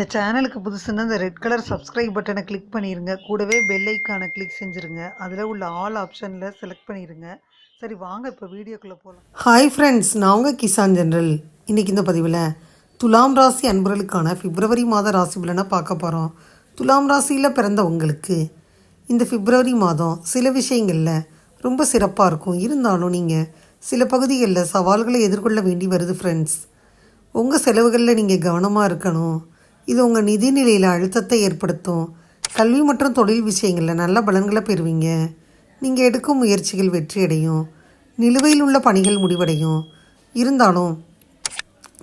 இந்த சேனலுக்கு புதுசுன்னா இந்த ரெட் கலர் சப்ஸ்கிரைப் பட்டனை கிளிக் பண்ணிடுங்க கூடவே பெல் ஐக்கானை கிளிக் செஞ்சுருங்க. அதில் உள்ள ஆல் ஆப்ஷனில் செலக்ட் பண்ணிடுங்க சரி வாங்க இப்போ வீடியோக்குள்ளே போகலாம் ஹாய் ஃப்ரெண்ட்ஸ் நான் உங்கள் கிசான் ஜென்ரல் இன்றைக்கி இந்த பதிவில் துலாம் ராசி அன்பர்களுக்கான பிப்ரவரி மாத ராசி பலனை பார்க்க போகிறோம் துலாம் ராசியில் பிறந்த உங்களுக்கு இந்த பிப்ரவரி மாதம் சில விஷயங்களில் ரொம்ப சிறப்பாக இருக்கும். இருந்தாலும் நீங்கள் சில பகுதிகளில் சவால்களை எதிர்கொள்ள வேண்டி வருது ஃப்ரெண்ட்ஸ் உங்கள் செலவுகளில் நீங்கள் கவனமாக இருக்கணும். இது உங்கள் நிதிநிலையில் அழுத்தத்தை ஏற்படுத்தும். கல்வி மற்றும் தொழில் விஷயங்களில் நல்ல பலன்களை பெறுவீங்க. நீங்கள் எடுக்கும் முயற்சிகள் வெற்றியடையும் நிலுவையில் உள்ள பணிகள் முடிவடையும். இருந்தாலும்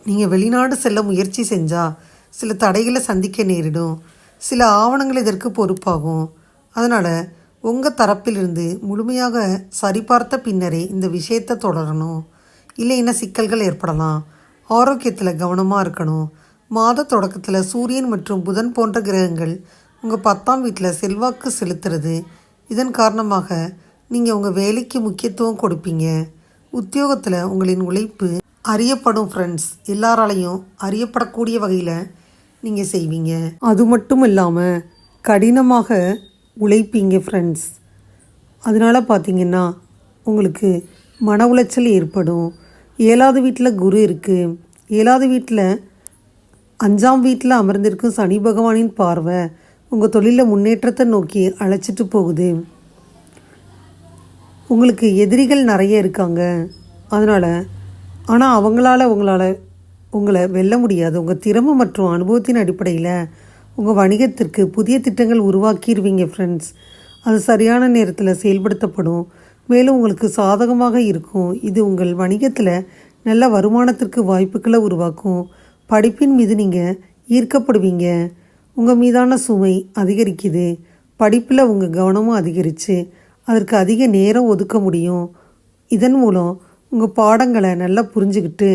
நீங்கள் வெளிநாடு செல்ல முயற்சி செஞ்சால் சில தடைகளை சந்திக்க நேரிடும். சில ஆவணங்கள் இதற்கு பொறுப்பாகும். அதனால் உங்கள் தரப்பிலிருந்து முழுமையாக சரிபார்த்த பின்னரே இந்த விஷயத்தை தொடரணும். இல்லைன்னா சிக்கல்கள் ஏற்படலாம். ஆரோக்கியத்தில் கவனமாக இருக்கணும். மாத தொடக்கத்தில் சூரியன் மற்றும் புதன் போன்ற கிரகங்கள் உங்கள் பத்தாம் வீட்டில் செல்வாக்கு செலுத்துறது. இதன் காரணமாக நீங்கள் உங்கள் வேலைக்கு முக்கியத்துவம் கொடுப்பீங்க. உத்தியோகத்தில் உங்களின் உழைப்பு அறியப்படும் ஃப்ரெண்ட்ஸ் எல்லாராலையும் அறியப்படக்கூடிய வகையில் நீங்கள் செய்வீங்க. அது மட்டும் இல்லாமல் கடினமாக உழைப்பீங்க ஃப்ரெண்ட்ஸ் அதனால் பார்த்தீங்கன்னா உங்களுக்கு மன உளைச்சல் ஏற்படும். ஏழாவது வீட்டில் குரு இருக்குது ஏழாவது வீட்டில் அஞ்சாம் வீட்டில் அமர்ந்திருக்கும் சனி பகவானின் பார்வை உங்கள் தொழிலில் முன்னேற்றத்தை நோக்கி அழைச்சிட்டு போகுது. உங்களுக்கு எதிரிகள் நிறைய இருக்காங்க. அதனால் ஆனால் அவங்களால உங்களால் உங்களை வெல்ல முடியாது. உங்கள் திறமை மற்றும் அனுபவத்தின் அடிப்படையில் உங்கள் வணிகத்திற்கு புதிய திட்டங்கள் உருவாக்கிடுவீங்க ஃப்ரெண்ட்ஸ் அது சரியான நேரத்தில் செயல்படுத்தப்படும். மேலும் உங்களுக்கு சாதகமாக இருக்கும். இது உங்கள் வணிகத்தில் நல்ல வருமானத்திற்கு வாய்ப்புகளை உருவாக்கும். படிப்பின் மீது நீங்கள் ஈர்க்கப்படுவீங்க. உங்கள் மீதான சுமை அதிகரிக்குது. படிப்பில் உங்கள் கவனமும் அதிகரித்து அதற்கு அதிக நேரம் ஒதுக்க முடியும். இதன் மூலம் உங்கள் பாடங்களை நல்லா புரிஞ்சுக்கிட்டு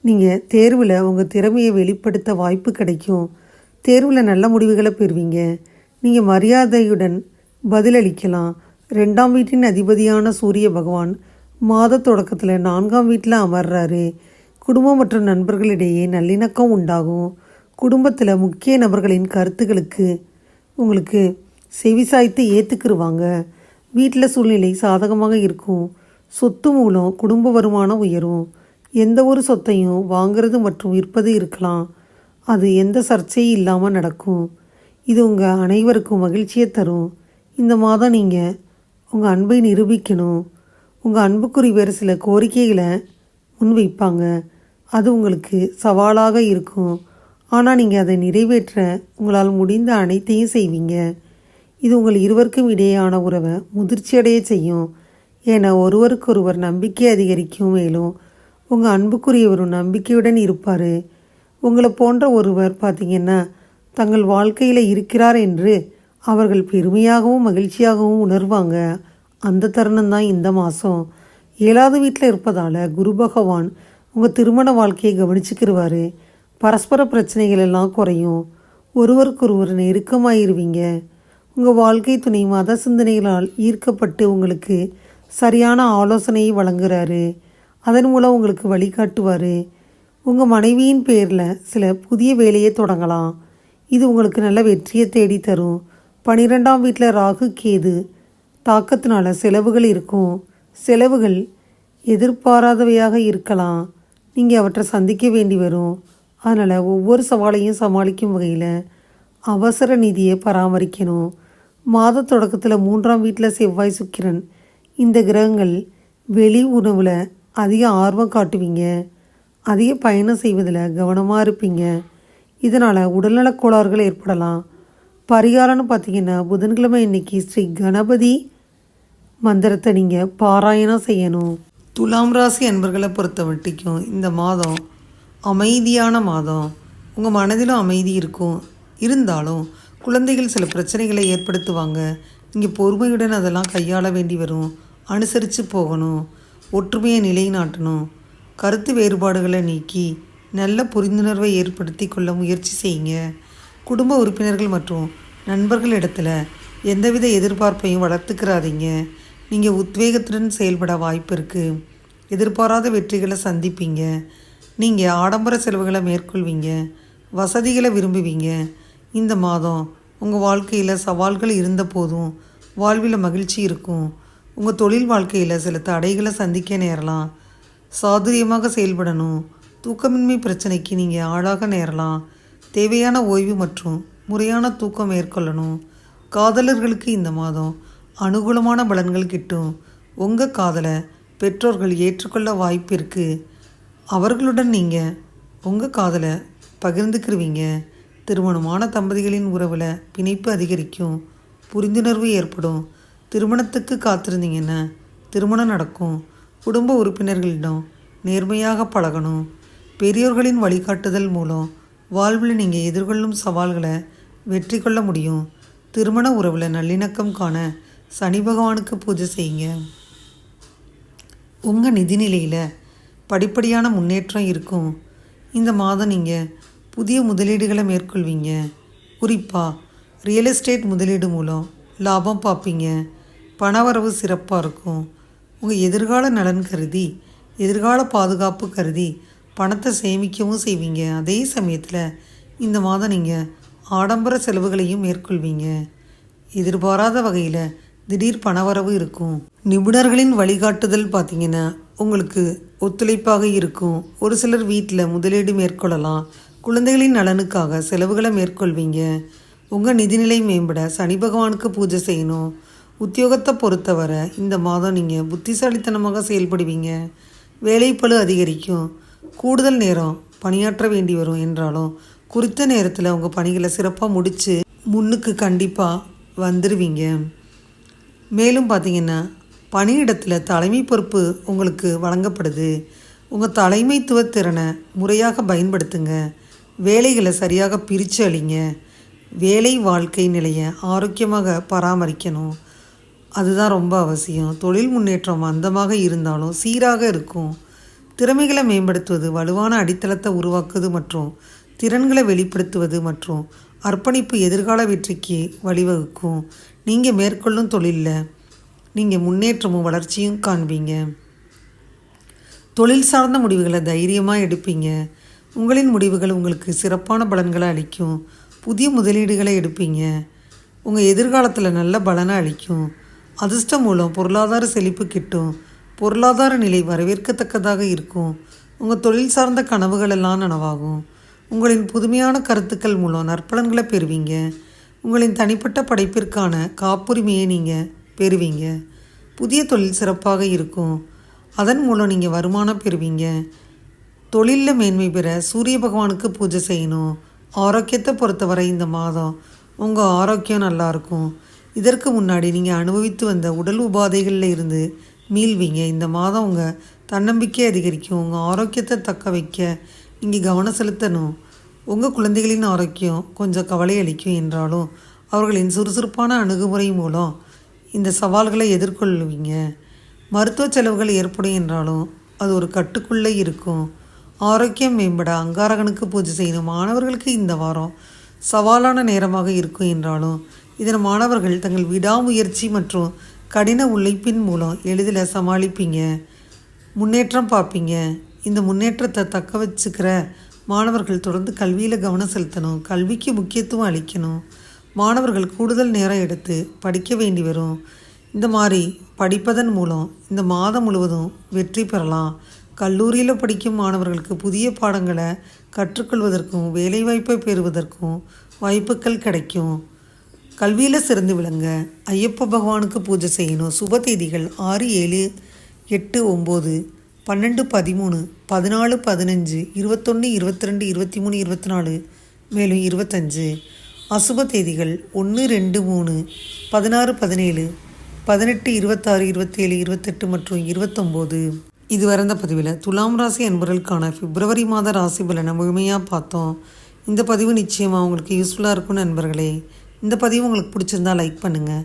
நீங்கள் தேர்வில் உங்கள் திறமையை வெளிப்படுத்த வாய்ப்பு கிடைக்கும். தேர்வில் நல்ல முடிவுகளை பெறுவீங்க. நீங்கள் மரியாதையுடன் பதிலளிக்கலாம். ரெண்டாம் வீட்டின் அதிபதியான சூரிய பகவான் மாத தொடக்கத்தில் நான்காம் வீட்டில் அமர்றாரு. குடும்பம் மற்றும் நண்பர்களிடையே நல்லிணக்கம் உண்டாகும். குடும்பத்தில் முக்கிய நபர்களின் கருத்துக்களுக்கு உங்களுக்கு செவிசாய்த்து ஏற்றுக்கிருவாங்க வீட்டில் சூழ்நிலை சாதகமாக இருக்கும். சொத்து மூலம் குடும்ப வருமானம் உயரும். எந்த ஒரு சொத்தையும் வாங்குறது மற்றும் விற்பது இருக்கலாம். அது எந்த சர்ச்சையும் இல்லாமல் நடக்கும். இது உங்கள் அனைவருக்கும் மகிழ்ச்சியை தரும். இந்த மாதம் நீங்கள் உங்கள் அன்பை நிரூபிக்கணும். உங்கள் அன்புக்குரியவர் சில கோரிக்கைகளை முன்வைப்பாங்க. அது உங்களுக்கு சவாலாக இருக்கும். ஆனால் நீங்கள் அதை நிறைவேற்ற உங்களால் முடிந்த அனைத்தையும் செய்வீங்க. இது உங்கள் இருவருக்கும் இடையேயான உறவை முதிர்ச்சியடைய செய்யும். ஏன்னா ஒருவருக்கொருவர் நம்பிக்கை அதிகரிக்கும் மேலும் உங்கள் அன்புக்குரியவரும் நம்பிக்கையுடன் இருப்பார். உங்களை போன்ற ஒருவர் பார்த்தீங்கன்னா தங்கள் வாழ்க்கையில் இருக்கிறார் என்று அவர்கள் பெருமையாகவும் மகிழ்ச்சியாகவும் உணர்வாங்க. அந்த தருணம்தான் இந்த மாதம் ஏழாவது வீட்டில் இருப்பதால் குரு பகவான் உங்கள் திருமண வாழ்க்கையை கவனிச்சுக்கிருவார். பரஸ்பர பிரச்சனைகள் எல்லாம் குறையும். ஒருவருக்கொருவர் நெருக்கமாயிருவீங்க உங்கள் வாழ்க்கை துணை மத சிந்தனைகளால் ஈர்க்கப்பட்டு உங்களுக்கு சரியான ஆலோசனையை வழங்குறாரு. அதன் மூலம் உங்களுக்கு வழிகாட்டுவார். உங்கள் மனைவியின் பேரில் சில புதிய வேலையை தொடங்கலாம். இது உங்களுக்கு நல்ல வெற்றியை தேடி தரும் பனிரெண்டாம் வீட்டில் ராகு கேது. தாக்கத்தினால செலவுகள் இருக்கும். செலவுகள் எதிர்பாராதவையாக இருக்கலாம். நீங்கள் அவற்றை சந்திக்க வேண்டி வரும். அதனால் ஒவ்வொரு சவாலையும் சமாளிக்கும் வகையில் அவசர நிதியை பராமரிக்கணும். மாத தொடக்கத்தில் மூன்றாம் வீட்டில் செவ்வாய் சுக்கிரன். இந்த கிரகங்கள் வெளி உணவில் அதிக ஆர்வம் காட்டுவீங்க. அதிக பயணம் செய்வதில் கவனமாக இருப்பீங்க. இதனால் உடல்நலக் கோளாறுகள் ஏற்படலாம். பரிகாரம்னு பார்த்தீங்கன்னா புதன்கிழமை இன்னைக்கு ஸ்ரீ கணபதி மந்திரத்தை நீங்கள் பாராயணம் செய்யணும். துலாம் ராசி அன்பர்களை பொறுத்த வட்டிக்கும் இந்த மாதம் அமைதியான மாதம். உங்கள் மனதிலும் அமைதி இருக்கும். இருந்தாலும் குழந்தைகள் சில பிரச்சனைகளை ஏற்படுத்துவாங்க. நீங்கள் பொறுமையுடன் அதெல்லாம் கையாள வேண்டி வரும். அனுசரித்து போகணும். ஒற்றுமையை நிலைநாட்டணும். கருத்து வேறுபாடுகளை நீக்கி நல்ல புரிந்துணர்வை ஏற்படுத்தி கொள்ள முயற்சி செய்யுங்க. குடும்ப உறுப்பினர்கள் மற்றும் நண்பர்கள் இடத்துல எந்தவித எதிர்பார்ப்பையும் வளர்த்துக்கிறாதீங்க. நீங்கள் உத்வேகத்துடன் செயல்பட வாய்ப்பு இருக்குது எதிர்பாராத வெற்றிகளை சந்திப்பீங்க. நீங்கள் ஆடம்பர செலவுகளை மேற்கொள்வீங்க. வசதிகளை விரும்புவீங்க. இந்த மாதம் உங்கள் வாழ்க்கையில் சவால்கள் இருந்த போதும் வாழ்வில் மகிழ்ச்சி இருக்கும். உங்கள் தொழில் வாழ்க்கையில் சில தடைகளை சந்திக்க நேரலாம். சாதுரியமாக செயல்படணும். தூக்கமின்மை பிரச்சனைக்கு நீங்கள் ஆளாக நேரலாம். தேவையான ஓய்வு மற்றும் முறையான தூக்கம் மேற்கொள்ளணும். காதலர்களுக்கு இந்த மாதம் அனுகூலமான பலன்கள் கிட்டும். உங்கள் காதலை பெற்றோர்கள் ஏற்றுக்கொள்ள வாய்ப்பு இருக்குது அவர்களுடன் நீங்கள் உங்கள் காதலை பகிர்ந்துக்கிருவீங்க. திருமணமான தம்பதிகளின் உறவில் பிணைப்பு அதிகரிக்கும். புரிந்துணர்வு ஏற்படும். திருமணத்துக்கு காத்திருந்தீங்கன்னா திருமணம் நடக்கும். குடும்ப உறுப்பினர்களிடம் நேர்மையாக பழகணும். பெரியோர்களின் வழிகாட்டுதல் மூலம் வாழ்வில் நீங்கள் எதிர்கொள்ளும் சவால்களை வெற்றி கொள்ள முடியும். திருமண உறவில் நல்லிணக்கம் காண சனி பகவானுக்கு பூஜை செய்யுங்க. உங்கள் நிதிநிலையில் படிப்படியான முன்னேற்றம் இருக்கும். இந்த மாதம் நீங்கள் புதிய முதலீடுகளை மேற்கொள்வீங்க. குறிப்பாக ரியல் எஸ்டேட் முதலீடு மூலம் லாபம் பார்ப்பீங்க. பணவரவு சிறப்பாக இருக்கும். உங்கள் எதிர்கால நலன் கருதி எதிர்கால பாதுகாப்பு கருதி பணத்தை சேமிக்கவும் செய்வீங்க. அதே சமயத்தில் இந்த மாதம் நீங்கள் ஆடம்பர செலவுகளையும் மேற்கொள்வீங்க. எதிர்பாராத வகையில் திடீர் பணவரவு இருக்கும். நிபுணர்களின் வழிகாட்டுதல் பார்த்தீங்கன்னா உங்களுக்கு ஒத்துழைப்பாக இருக்கும். ஒரு சிலர் வீட்டில் முதலீடு மேற்கொள்ளலாம். குழந்தைகளின் நலனுக்காக செலவுகளை மேற்கொள்வீங்க. உங்கள் நிதிநிலை மேம்பட சனி பகவானுக்கு பூஜை செய்யணும். உத்தியோகத்தை பொறுத்தவரை இந்த மாதம் நீங்கள் புத்திசாலித்தனமாக செயல்படுவீங்க. வேலைப்பழு அதிகரிக்கும். கூடுதல் நேரம் பணியாற்ற வேண்டி வரும் என்றாலும் குறித்த நேரத்தில் உங்கள் பணிகளை சிறப்பாக முடித்து முன்னுக்கு கண்டிப்பாக வந்துடுவீங்க மேலும் பார்த்தீங்கன்னா பணியிடத்தில் தலைமை பொறுப்பு உங்களுக்கு வழங்கப்படுது. உங்கள் தலைமைத்துவ திறனை முறையாக பயன்படுத்துங்க. வேலைகளை சரியாக பிரித்து அளிங்க வேலை வாழ்க்கை நிலையை ஆரோக்கியமாக பராமரிக்கணும். அதுதான் ரொம்ப அவசியம். தொழில் முன்னேற்றம் அந்தமாக இருந்தாலும் சீராக இருக்கும். திறமைகளை மேம்படுத்துவது வலுவான அடித்தளத்தை உருவாக்குவது மற்றும் திறன்களை வெளிப்படுத்துவது மற்றும் அர்ப்பணிப்பு எதிர்கால வெற்றிக்கு வழிவகுக்கும். நீங்கள் மேற்கொள்ளும் தொழிலில். நீங்கள் முன்னேற்றமும் வளர்ச்சியும் காண்பீங்க. தொழில் சார்ந்த முடிவுகளை தைரியமாக எடுப்பீங்க. உங்களின் முடிவுகள் உங்களுக்கு சிறப்பான பலன்களை அளிக்கும். புதிய முதலீடுகளை எடுப்பீங்க. உங்கள் எதிர்காலத்தில் நல்ல பலனை அளிக்கும். அதிர்ஷ்டம் மூலம் பொருளாதார செழிப்பு கிட்டும். பொருளாதார நிலை வரவேற்கத்தக்கதாக இருக்கும். உங்கள் தொழில் சார்ந்த கனவுகள் எல்லாம் நனவாகும். உங்களின் புதுமையான கருத்துக்கள் மூலம் நற்பலன்களை பெறுவீங்க. உங்களின் தனிப்பட்ட படைப்பிற்கான காப்புரிமையை நீங்கள் பெறுவீங்க. புதிய தொழில் சிறப்பாக இருக்கும். அதன் மூலம் நீங்கள் வருமானம் பெறுவீங்க. தொழிலில் மேன்மை பெற சூரிய பகவானுக்கு பூஜை செய்யணும். ஆரோக்கியத்தை பொறுத்தவரை இந்த மாதம் உங்கள் ஆரோக்கியம் நல்லா இருக்கும். இதற்கு முன்னாடி நீங்கள் அனுபவித்து வந்த உடல் உபாதைகளில் இருந்து மீள்வீங்க. இந்த மாதம் உங்கள் தன்னம்பிக்கை அதிகரிக்கும். உங்கள் ஆரோக்கியத்தை தக்க வைக்க நீங்கள் கவனம் செலுத்தணும். உங்கள் குழந்தைகளின் ஆரோக்கியம் கொஞ்சம் கவலை அளிக்கும் என்றாலும் அவர்களின் சுறுசுறுப்பான அணுகுமுறை மூலம் இந்த சவால்களை எதிர்கொள்வீங்க மருத்துவ செலவுகள் ஏற்படும் என்றாலும் அது ஒரு கட்டுக்குள்ளே இருக்கும். ஆரோக்கியம் மேம்பட அங்காரகனுக்கு பூஜை செய்யணும் மாணவர்களுக்கு இந்த வாரம் சவாலான நேரமாக இருக்கும் என்றாலும் இதன் மாணவர்கள் தங்கள் விடாமுயற்சி மற்றும் கடின உழைப்பின் மூலம் எளிதில் சமாளிப்பீங்க. முன்னேற்றம் பார்ப்பீங்க. இந்த முன்னேற்றத்தை தக்க வச்சுக்கிற மாணவர்கள் தொடர்ந்து கல்வியில் கவனம் செலுத்தணும் கல்விக்கு முக்கியத்துவம் அளிக்கணும். மாணவர்கள் கூடுதல் நேரம் எடுத்து படிக்க வேண்டி வரும். இந்த மாதிரி படிப்பதன் மூலம் இந்த மாதம் முழுவதும் வெற்றி பெறலாம். கல்லூரியில் படிக்கும் மாணவர்களுக்கு புதிய பாடங்களை கற்றுக்கொள்வதற்கும் வேலைவாய்ப்பை பெறுவதற்கும் வாய்ப்புகள் கிடைக்கும். கல்வியில் சிறந்து விளங்க ஐயப்ப பகவானுக்கு பூஜை செய்யணும். சுப தேதிகள் ஆறு ஏழு எட்டு ஒம்பது. பன்னெண்டு பதிமூணு பதினாலு பதினஞ்சு இருபத்தொன்று இருபத்தி ரெண்டு இருபத்தி மூணு இருபத்தி நாலு மேலும் இருபத்தஞ்சு. அசுப தேதிகள் ஒன்று ரெண்டு மூணு பதினாறு பதினேழு பதினெட்டு இருபத்தாறு இருபத்தேழு இருபத்தெட்டு மற்றும் இருபத்தொம்போது. இது வரைந்த பதிவில் துலாம் ராசி அன்பர்களுக்கான பிப்ரவரி மாத ராசி பலனை முழுமையாக பார்த்தோம். இந்த பதிவு நிச்சயமாக உங்களுக்கு யூஸ்ஃபுல்லாக இருக்கும் நண்பர்களே. இந்த பதிவு உங்களுக்கு பிடிச்சிருந்தா லைக் பண்ணுங்கள்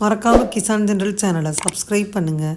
மறக்காமல் கிசான் ஜென்ரல் சேனலை சப்ஸ்கிரைப் பண்ணுங்கள்